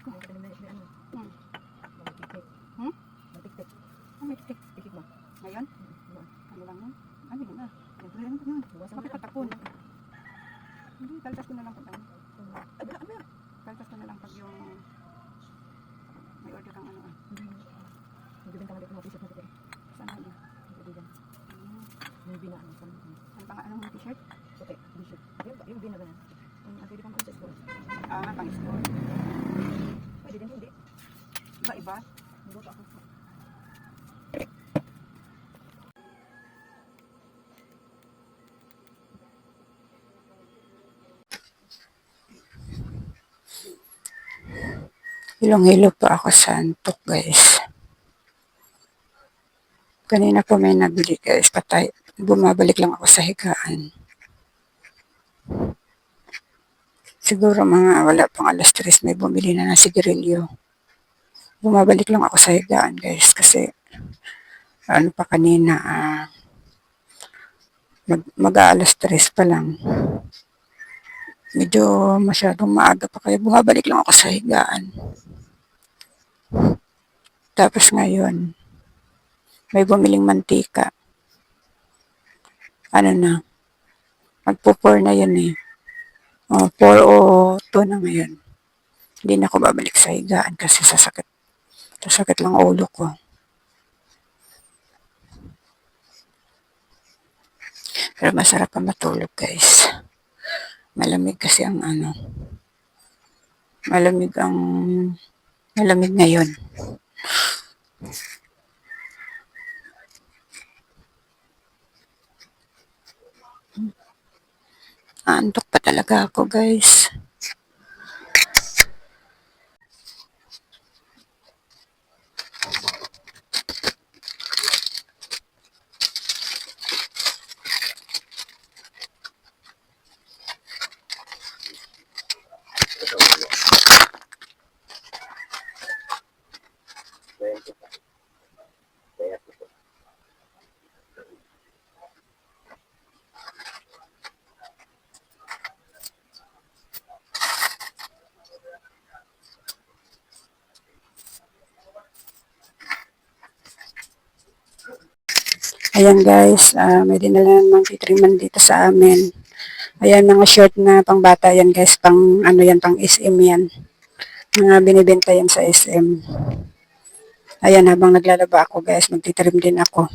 Ko. Hmm. Hmm? Ah, may tik. Ngayon? Ano lang yun? Ano yun ah? Ano yun? Bakit patapon? Hindi, kaltas ko na lang pag ano. Ko na lang pag yung may order kang ano ah. Saan na yun? Hmm. Ano pa nga anong t-shirt? Ah, pang store. Iba iba? Hilong-hilo po ako sa antok, guys. Kanina po may nabili, guys. Patay. Bumabalik lang ako sa higaan. Siguro mga wala pang alas tres may bumili na ng sigarilyo. Bumabalik lang ako sa higaan, guys. Kasi ano pa kanina, ah, mag, mag-aalas tres pa lang. Medyo masyadong maaga pa kaya bumabalik lang ako sa higaan. Tapos ngayon, may bumiling mantika. Ano na, magpo-pour na yun eh. O, 4 o 2 na ngayon. Hindi na ako babalik sa higaan kasi sasakit. Sasakit lang ulo ko. Pero masarap pa matulog guys. Malamig kasi ang ano. Malamig ang malamig ngayon. Antok pa talaga ako, guys. Ayan guys, ah, may dinala naman titriman dito sa amin. Ayan mga short na pangbata yan guys, pang ano yan, pang SM yan. Mga binibenta yan sa SM. Ayan, habang naglalaba ako guys, magtitrim din ako.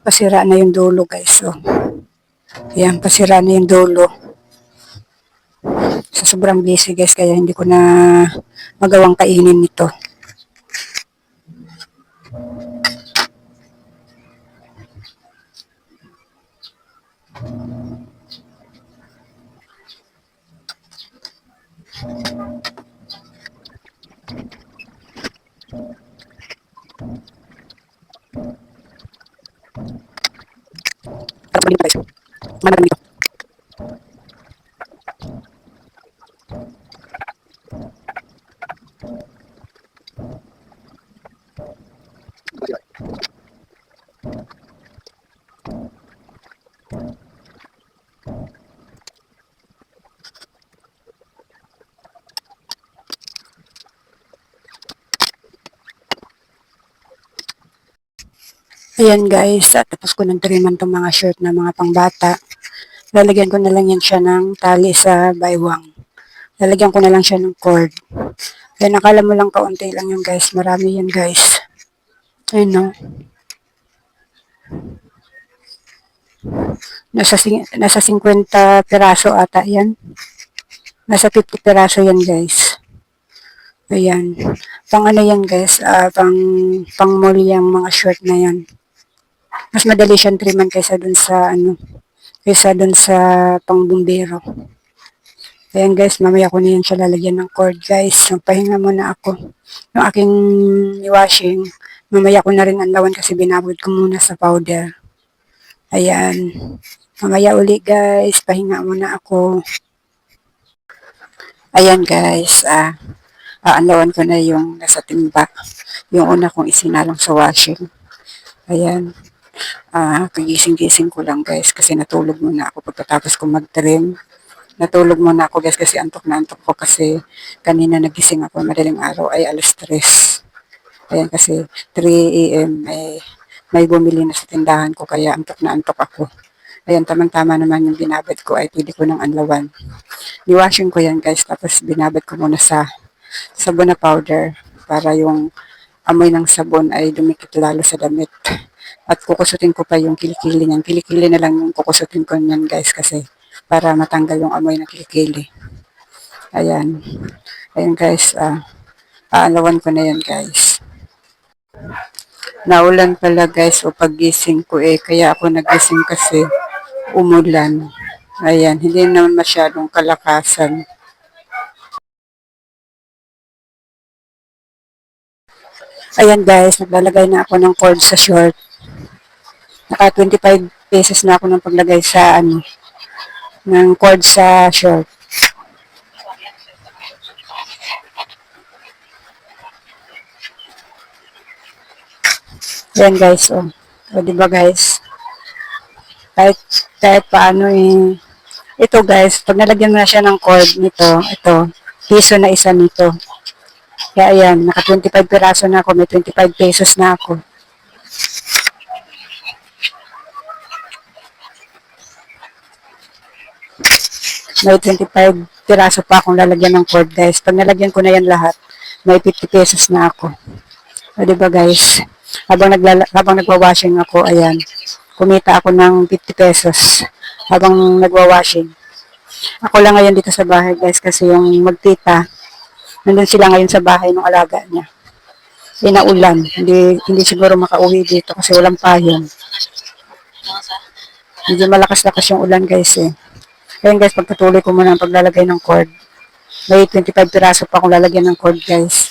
Pasira na yung dulo guys. So, ayan, pasira na yung dulo. Sa sobrang busy guys, kaya hindi ko na magawang kainin nito. Para balik guys. Mana Ayan guys, at tapos ko nang triman tong mga shirt na mga pangbata. Lalagyan ko na lang yan siya ng tali sa baywang. lalagyan ko na lang siya ng cord. Kaya nakala mo lang kaunti lang yun guys. Marami yan guys. Ayun no. Nasa, nasa 50 piraso ata yan. Nasa 50 piraso yan guys. Ayan. Pang ano yan guys, ah, pang, pang mall yung mga short na yan. Mas madali siyang triman kaysa dun sa ano, kaysa dun sa pang bumbero. Ayan guys, mamaya ko na yan siya lalagyan ng cord guys. Magpahinga muna ako. Yung aking washing, mamaya ko na rin anlawan kasi binabod ko muna sa powder. Ayan. Mamaya uli guys, pahinga muna ako. Ayan guys, ah, aanlawan ko na yung nasa timba. Yung una kong isinalang sa washing. Ayan. Ah, kagising-gising ko lang guys kasi natulog muna ako pagkatapos ko mag-trim. Natulog muna ako guys kasi antok na antok ko kasi kanina nagising ako madaling araw ay alas 3. Ayan kasi 3 a.m. eh, may bumili na sa tindahan ko kaya antok na antok ako. Ayan, tamang-tama naman yung binabad ko ay pwede ko ng anlawan. Niwashing ko yan guys tapos binabad ko muna sa sabon na powder para yung amoy ng sabon ay dumikit lalo sa damit. At kukusutin ko pa yung kilikili niyan. Kilikili na lang yung kukusutin ko niyan guys kasi para matanggal yung amoy ng kilikili. Ayan. Ayan guys, ah, aalawan ko na yan guys. Naulan pala guys o pagising ko eh. Kaya ako nagising kasi umulan. Ayan, hindi naman masyadong kalakasan. Ayan guys, naglalagay na ako ng cord sa short. Naka 25 pesos na ako ng paglagay sa ano, ng cord sa short. Ayan guys, oh. O, di ba guys? Kahit, kahit paano eh. Ito guys, pag nalagyan mo na siya ng cord nito, ito, piso na isa nito. Kaya ayan, naka 25 piraso na ako, may 25 pesos na ako. May 25 piraso pa akong lalagyan ng cord guys. Pag nalagyan ko na yan lahat, may 50 pesos na ako. O diba guys? Habang, naglala, habang nagwa-washing ako, ayan, kumita ako ng 50 pesos habang nagwa-washing. Ako lang ngayon dito sa bahay guys kasi yung magtita, nandun sila ngayon sa bahay ng alaga niya. Inaulan. Hindi, hindi siguro makauwi dito kasi walang payong. Medyo malakas-lakas yung ulan guys eh. Ayun guys, pagpatuloy ko muna ang paglalagay ng cord. May 25 piraso pa akong lalagyan ng cord guys.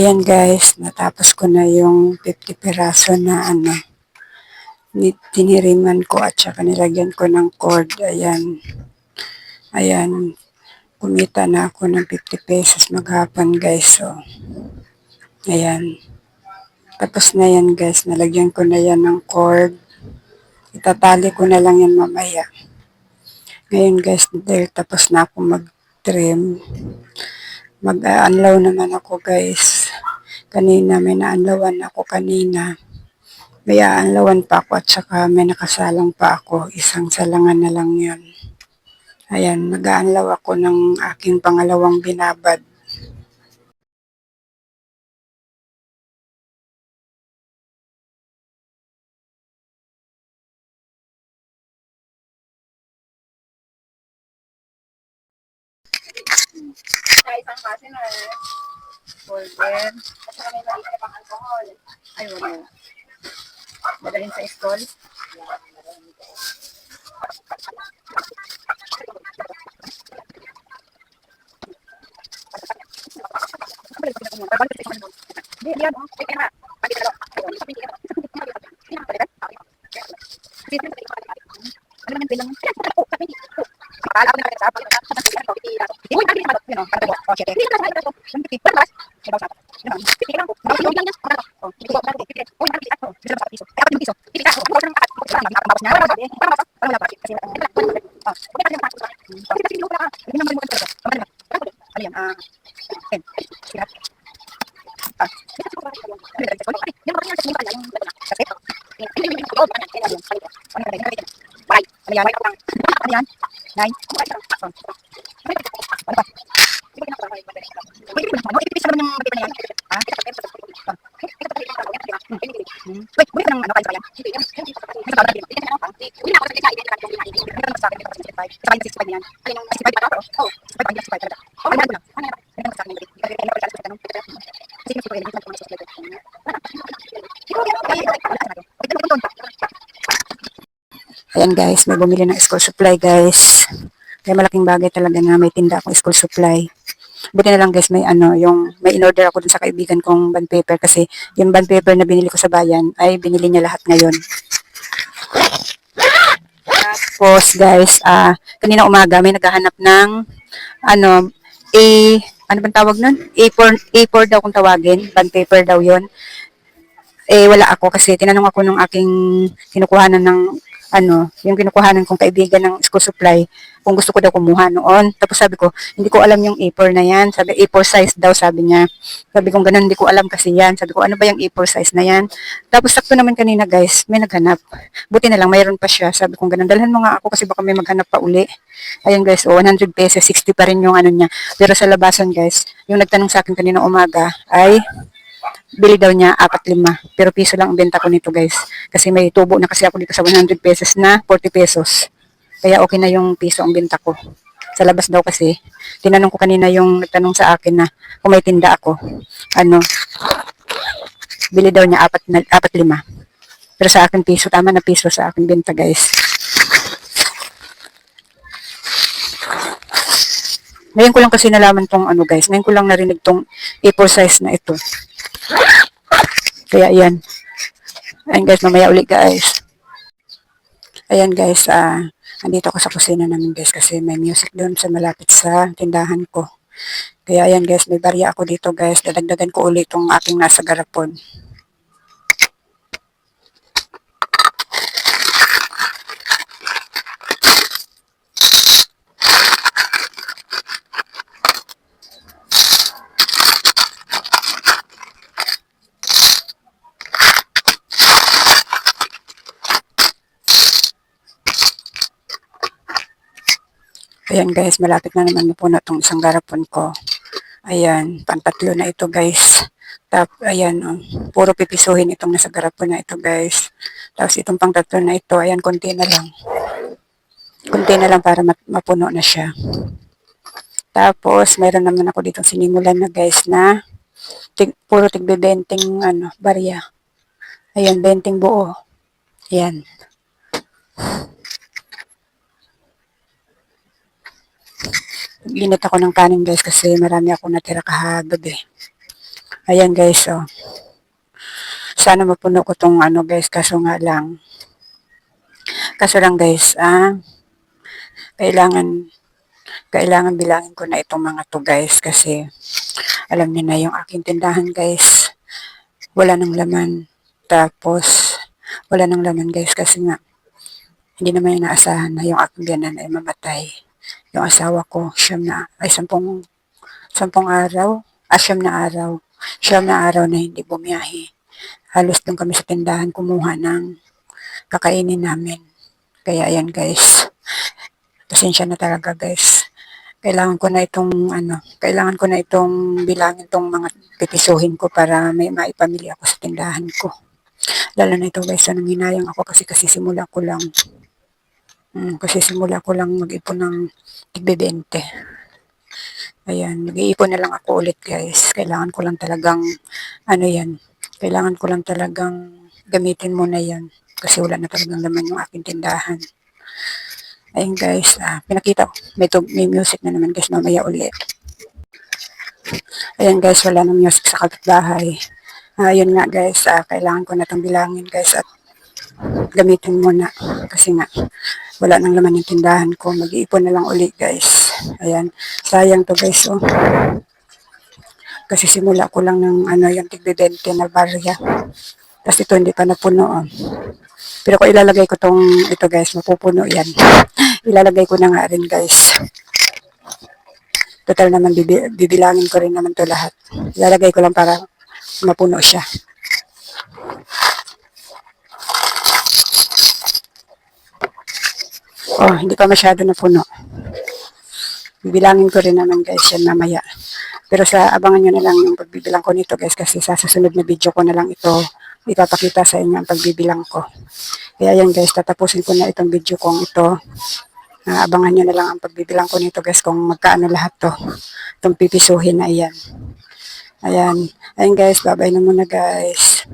Ayan guys, natapos ko na yung 50 piraso na ano, ni- tiniriman ko at saka nilagyan ko ng cord. Ayan. Ayan. Kumita na ako ng 50 pesos maghapon guys. So, ayan. Tapos na yan guys. Nalagyan ko na yan ng cord. Itatali ko na lang yan mamaya. Ngayon guys, dahil tapos na ako mag-trim, mag-unlaw naman ako guys. Kanina, may naanlawan ako kanina. May aanlawan pa ako at saka may nakasalang pa ako. Isang salangan na lang yun. Ayan, mag-aanlaw ako ng aking pangalawang binabad. Sa isang klase na golden. Saka may maliit na pang alcohol. Ay, wala. Madalhin sa school. Hindi, yan. oh. Ay, kaya nga. Pati ka daw. Ano naman bilang? Akala ko na sa apa. Uy, ano naman yun oh. Para ko. Oh, shit. Hindi na tayo ito. Yung pipi. Wala. Ito sa. Yun oh. Pipi lang. Bakit yung ganyan? Oh, pipi ko. Pipi. Uy, ano pipi? Oh, pipi lang sa piso. Kaya yung piso. Pipi ka. Oh, ano ka? Para mababas niya. Para mababas. Para mababas. Para mababas. Kasi oh, okay kasi yung pasok. Kasi kasi yung ka. Hindi naman mo kasi. Ano naman? Ano yan? Ah. Ten. Sila. Ah. Ayan guys, may bumili ng school supply guys. Kaya malaking bagay talaga na may tinda akong school supply. Buti na lang guys, may ano, yung may in-order ako dun sa kaibigan kong band paper kasi yung band paper na binili ko sa bayan ay binili niya lahat ngayon. Tapos guys, ah kanina umaga may naghahanap ng ano, A, ano bang tawag nun? A4, A4 daw kung tawagin, band paper daw yon eh wala ako kasi tinanong ako nung aking kinukuhanan ng ano, yung kinukuhanan kong kaibigan ng school supply, kung gusto ko daw kumuha noon. Tapos sabi ko, hindi ko alam yung A4 na yan. Sabi, A4 size daw, sabi niya. Sabi ko, ganun, hindi ko alam kasi yan. Sabi ko, ano ba yung A4 size na yan? Tapos sakto naman kanina guys, may naghanap. Buti na lang, mayroon pa siya. Sabi ko, ganun, dalhan mo nga ako kasi baka may maghanap pa uli. Ayun guys, oh, 100 pesos, 60 pa rin yung ano niya. Pero sa labasan guys, yung nagtanong sa akin kanina umaga ay bili daw niya apat lima. Pero piso lang ang benta ko nito guys. Kasi may tubo na kasi ako dito sa 100 pesos na 40 pesos. Kaya okay na yung piso ang benta ko. Sa labas daw kasi, tinanong ko kanina yung nagtanong sa akin na kung may tinda ako, ano, bili daw niya apat, na, apat lima. Pero sa akin piso, tama na piso sa akin benta guys. Ngayon ko lang kasi nalaman tong ano guys, ngayon ko lang narinig tong A4 size na ito. Kaya yan. Ayan guys, mamaya uli guys. Ayan guys, ah, andito ako sa kusina namin guys kasi may music doon sa malapit sa tindahan ko. Kaya ayan guys, may barya ako dito guys. Dadagdagan ko ulit itong aking nasa garapon. Ayan guys, malapit na naman mapuno itong isang garapon ko. Ayan, pantatlo na ito guys. Tap, ayan, oh, puro pipisuhin itong nasa garapon na ito guys. Tapos itong pang tatlo na ito, ayan, konti na lang. Konti na lang para mapuno na siya. Tapos, mayroon naman ako dito sinimulan na guys na tig, puro tigbe benting ano, barya. Ayan, benting buo. Ayan. Init ako ng kanin guys kasi marami ako natira kahagabi. Ayan guys, oh. Sana mapuno ko tong ano guys, kaso nga lang. Kaso lang guys, ah, kailangan, kailangan bilangin ko na itong mga to guys kasi alam niyo na yung aking tindahan guys. Wala nang laman. Tapos, wala nang laman guys kasi nga, hindi naman inaasahan na yung aking biyanan ay mamatay. Yung asawa ko, siyam na, ay sampung, sampung araw, ah, siyam na araw. Siyam na araw na hindi bumiyahe. Halos doon kami sa tindahan kumuha ng kakainin namin. Kaya ayan guys. Pasensya na talaga guys. Kailangan ko na itong ano, kailangan ko na itong bilangin itong mga pipisuhin ko para may maipamilya ako sa tindahan ko. Lalo na ito guys, anong hinayang ako kasi kasi simula ko lang. Mm, kasi simula ko lang mag-ipon ng tigbe-20. Ayan, nag-iipon na lang ako ulit guys. Kailangan ko lang talagang, ano yan, kailangan ko lang talagang gamitin muna yan. Kasi wala na talagang laman yung aking tindahan. Ayun guys, ah, pinakita ko. May, may music na naman guys mamaya ulit. Ayan guys, wala nang music sa kapitbahay. Ah, yun nga guys, ah, kailangan ko na itong bilangin guys at gamitin muna. Kasi nga, wala nang laman yung tindahan ko. Mag-iipon na lang ulit guys. Ayan, sayang to guys oh. Kasi simula ko lang ng ano yung tigbe-20 na barya. Tapos ito hindi pa napuno oh. Pero kung ilalagay ko tong ito guys, mapupuno yan. ilalagay ko na nga rin guys. Total naman bibi, bibilangin ko rin naman to lahat. Ilalagay ko lang para mapuno siya. Oh, hindi pa masyado napuno. Bibilangin ko rin naman guys yan mamaya. Pero sa abangan nyo na lang yung pagbibilang ko nito guys kasi sa susunod na video ko na lang ito ipapakita sa inyo ang pagbibilang ko. Kaya yan guys, tatapusin ko na itong video kong ito. Ah, abangan nyo na lang ang pagbibilang ko nito guys kung magkaano lahat to. Itong pipisuhin na iyan. Ayan. Ayan guys, bye-bye na muna guys.